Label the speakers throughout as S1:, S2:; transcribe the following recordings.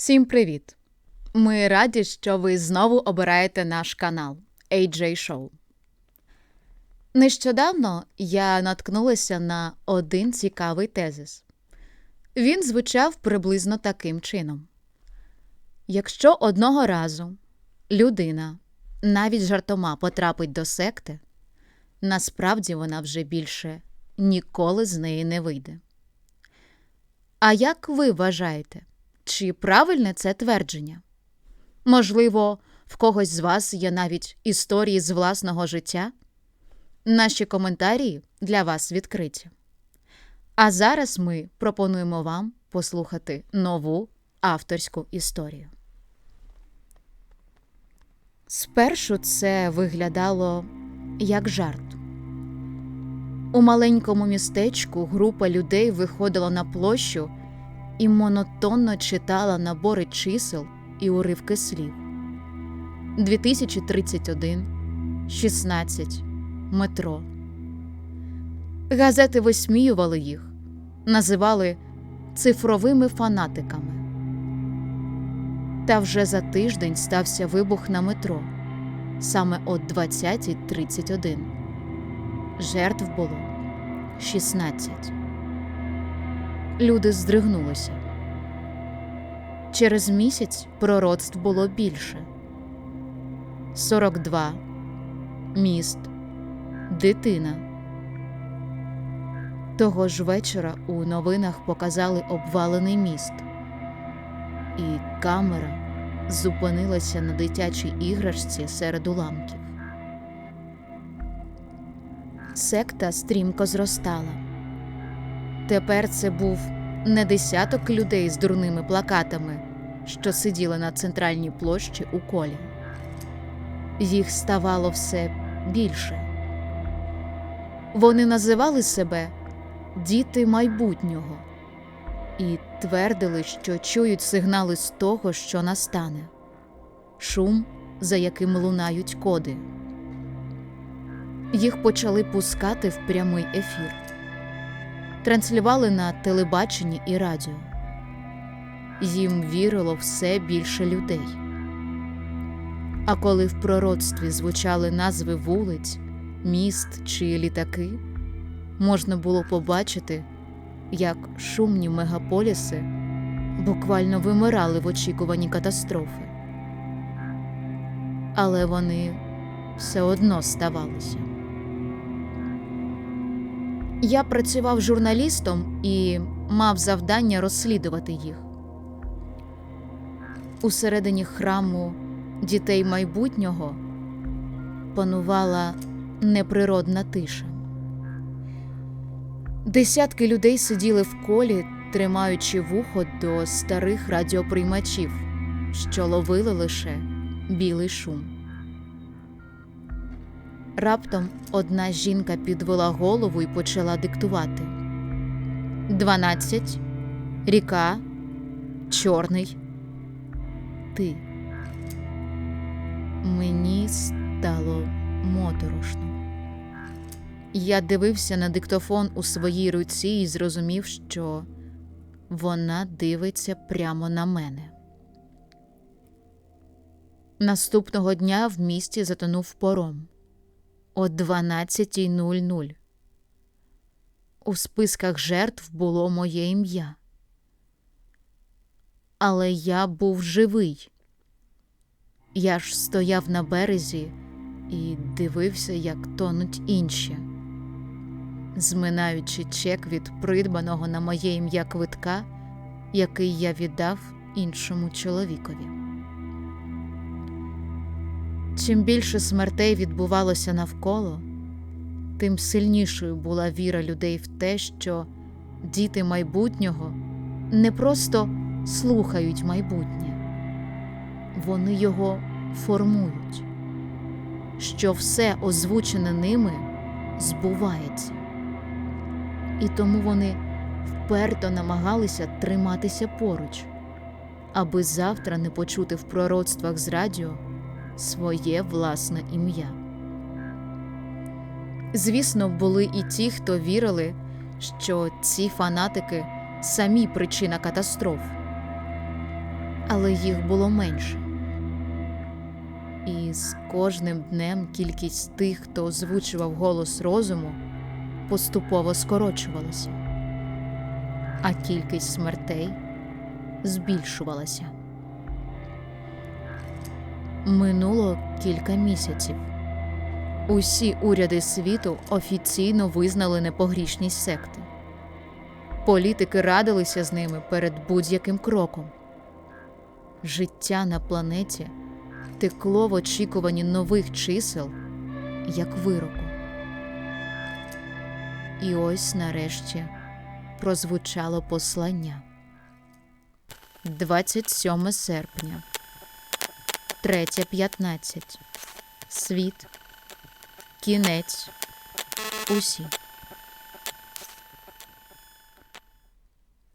S1: Всім привіт! Ми раді, що ви знову обираєте наш канал AJ Show. Нещодавно я наткнулася на один цікавий тезис. Він звучав приблизно таким чином: якщо одного разу людина навіть жартома потрапить до секти, насправді вона вже більше ніколи з неї не вийде. А як ви вважаєте, чи правильне це твердження? Можливо, в когось з вас є навіть історії з власного життя? Наші коментарі для вас відкриті. А зараз ми пропонуємо вам послухати нову авторську історію. Спершу це виглядало як жарт. У маленькому містечку група людей виходила на площу і монотонно читала набори чисел і уривки слів. 2031, 16, метро. Газети висміювали їх, називали цифровими фанатиками. Та вже за тиждень стався вибух на метро саме о 20.31. Жертв було 16. Люди здригнулися. Через місяць пророцтв було більше 42. Міст. Дитина. Того ж вечора у новинах показали обвалений міст, і камера зупинилася на дитячій іграшці серед уламків. Секта стрімко зростала. Тепер це був не десяток людей з дурними плакатами, що сиділи на центральній площі у колі. Їх ставало все більше. Вони називали себе діти майбутнього і твердили, що чують сигнали з того, що настане шум, за яким лунають коди. Їх почали пускати в прямий ефір, транслювали на телебаченні і радіо. Їм вірило все більше людей. А коли в пророцтві звучали назви вулиць, міст чи літаки, можна було побачити, як шумні мегаполіси буквально вимирали в очікуванні катастрофи. Але вони все одно ставалися. Я працював журналістом і мав завдання розслідувати їх. Усередині храму дітей майбутнього панувала неприродна тиша. Десятки людей сиділи в колі, тримаючи вухо до старих радіоприймачів, що ловили лише білий шум. Раптом одна жінка підвела голову і почала диктувати: Дванадцять, ріка, чорний. Ти. Мені стало моторошно. Я дивився на диктофон у своїй руці і зрозумів, що вона дивиться прямо на мене. Наступного дня в місті затонув пором о 12.00. У списках жертв було моє ім'я. Але я був живий. Я ж стояв на березі і дивився, як тонуть інші, зминаючи чек від придбаного на моє ім'я квитка, який я віддав іншому чоловікові. Чим більше смертей відбувалося навколо, тим сильнішою була віра людей в те, що діти майбутнього не просто слухають майбутнє, вони його формують, що все озвучене ними збувається, і тому вони вперто намагалися триматися поруч, аби завтра не почути в пророцтвах з радіо своє власне ім'я. Звісно, були і ті, хто вірили, що ці фанатики самі причина катастроф. але їх було менше. І з кожним днем кількість тих, хто озвучував голос розуму, поступово скорочувалася, а кількість смертей збільшувалася. Минуло кілька місяців. Усі уряди світу офіційно визнали непогрішність секти. Політики радилися з ними перед будь-яким кроком. Життя на планеті текло в очікуванні нових чисел, як вироку. І ось нарешті прозвучало послання. 27 серпня, 3.15. Світ. Кінець. Усі.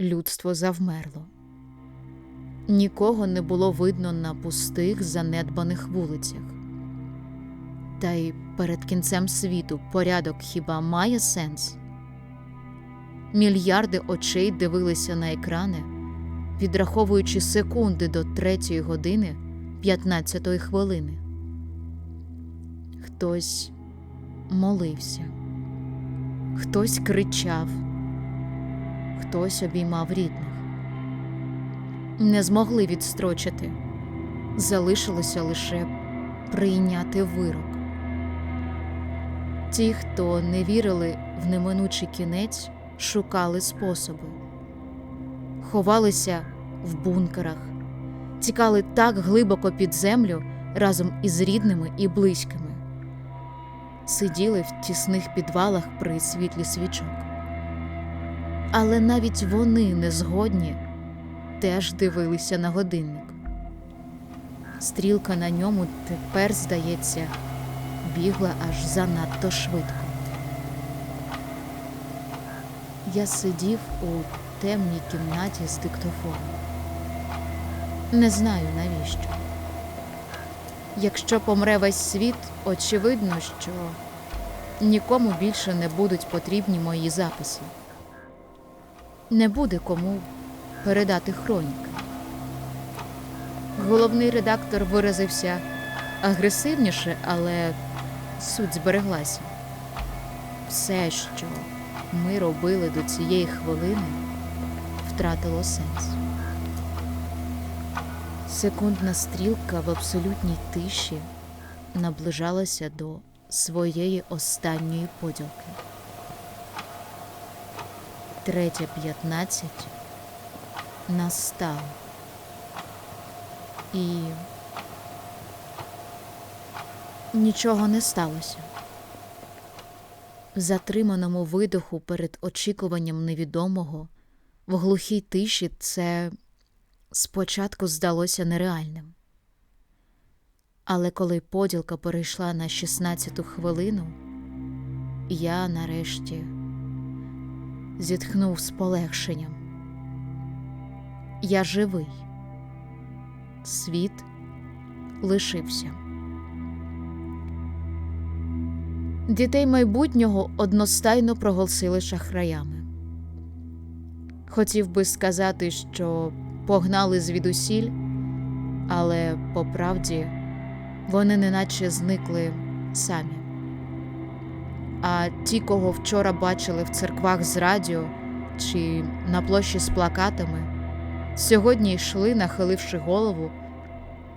S1: Людство завмерло. Нікого не було видно на пустих, занедбаних вулицях. Та й перед кінцем світу порядок хіба має сенс? Мільярди очей дивилися на екрани, відраховуючи секунди до третьої години 15 хвилини. Хтось молився, хтось кричав, хтось обіймав рідних. Не змогли відстрочити, залишилося лише прийняти вирок. Ті, хто не вірили в неминучий кінець, шукали способи, ховалися в бункерах, тікали так глибоко під землю разом із рідними і близькими, сиділи в тісних підвалах при світлі свічок. Але навіть вони не згодні теж дивилися на годинник. Стрілка на ньому тепер, здається, бігла аж занадто швидко. Я сидів у темній кімнаті з диктофоном. Не знаю навіщо. Якщо помре весь світ, очевидно, що нікому більше не будуть потрібні мої записи. Не буде кому передати хроніки. Головний редактор виразився агресивніше, але суть збереглася. Все, що ми робили до цієї хвилини, втратило сенс. Секундна стрілка в абсолютній тиші наближалася до своєї останньої поділки. Третя п'ятнадцять настав. І нічого не сталося. В затриманому видоху перед очікуванням невідомого, в глухій тиші це спочатку здалося нереальним. Але коли поділка перейшла на 16-ту хвилину, я нарешті зітхнув з полегшенням. Я живий. Світ лишився. Дітей майбутнього одностайно проголосили шахраями. Хотів би сказати, що погнали звідусіль, але по правді вони неначе зникли самі. А ті, кого вчора бачили в церквах з радіо чи на площі з плакатами, сьогодні йшли, нахиливши голову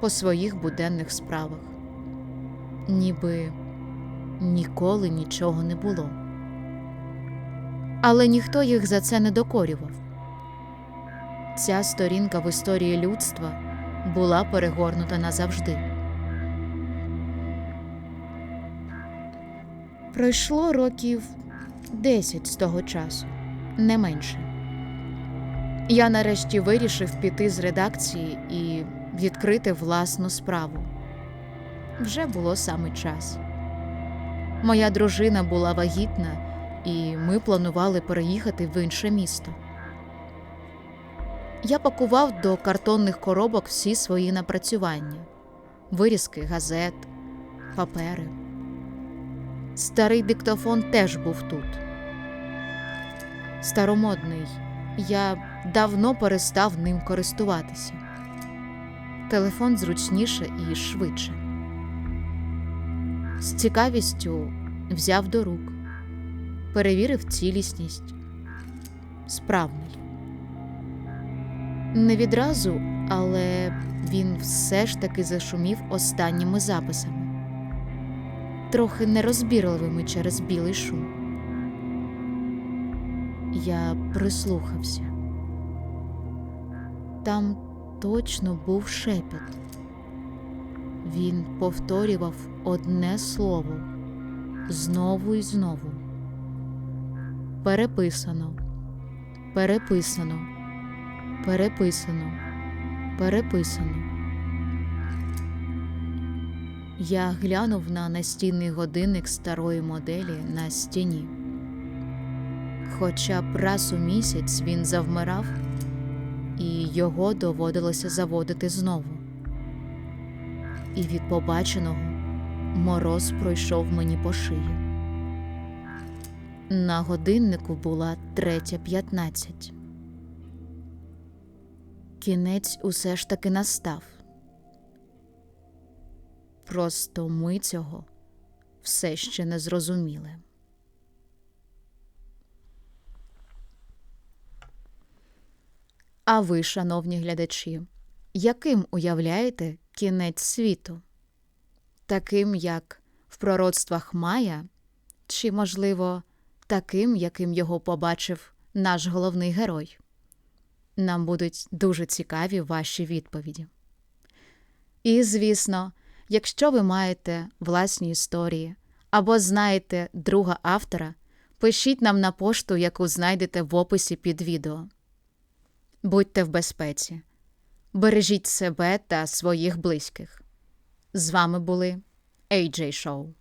S1: по своїх буденних справах, ніби ніколи нічого не було. Але ніхто їх за це не докорював. Ця сторінка в історії людства була перегорнута назавжди. Пройшло років десять з того часу, не менше. Я нарешті вирішив піти з редакції і відкрити власну справу. Вже було саме час. Моя дружина була вагітна, і ми планували переїхати в інше місто. Я пакував до картонних коробок всі свої напрацювання, вирізки газет, папери. Старий диктофон теж був тут. Старомодний. Я давно перестав ним користуватися. телефон зручніше і швидше. З цікавістю взяв до рук, перевірив цілісність. Справний. Не відразу, але він все ж таки зашумів останніми записами, трохи нерозбірливими через білий шум. Я прислухався. Там точно був шепіт. Він повторював одне слово знову і знову. Переписано, переписано, переписано, переписано. Я глянув на настінний годинник старої моделі на стіні. Хоча б раз у місяць він завмирав, і його доводилося заводити знову. І від побаченого мороз пройшов мені по шиї. На годиннику була третя п'ятнадцять. Кінець усе ж таки настав. Просто ми цього все ще не зрозуміли. А ви, шановні глядачі, яким уявляєте кінець світу? Таким, як в пророцтвах Майя, чи, можливо, таким, яким його побачив наш головний герой? Нам будуть дуже цікаві ваші відповіді. І, звісно, якщо ви маєте власні історії або знаєте друга автора, пишіть нам на пошту, яку знайдете в описі під відео. Будьте в безпеці, бережіть себе та своїх близьких. З вами були AJ Show.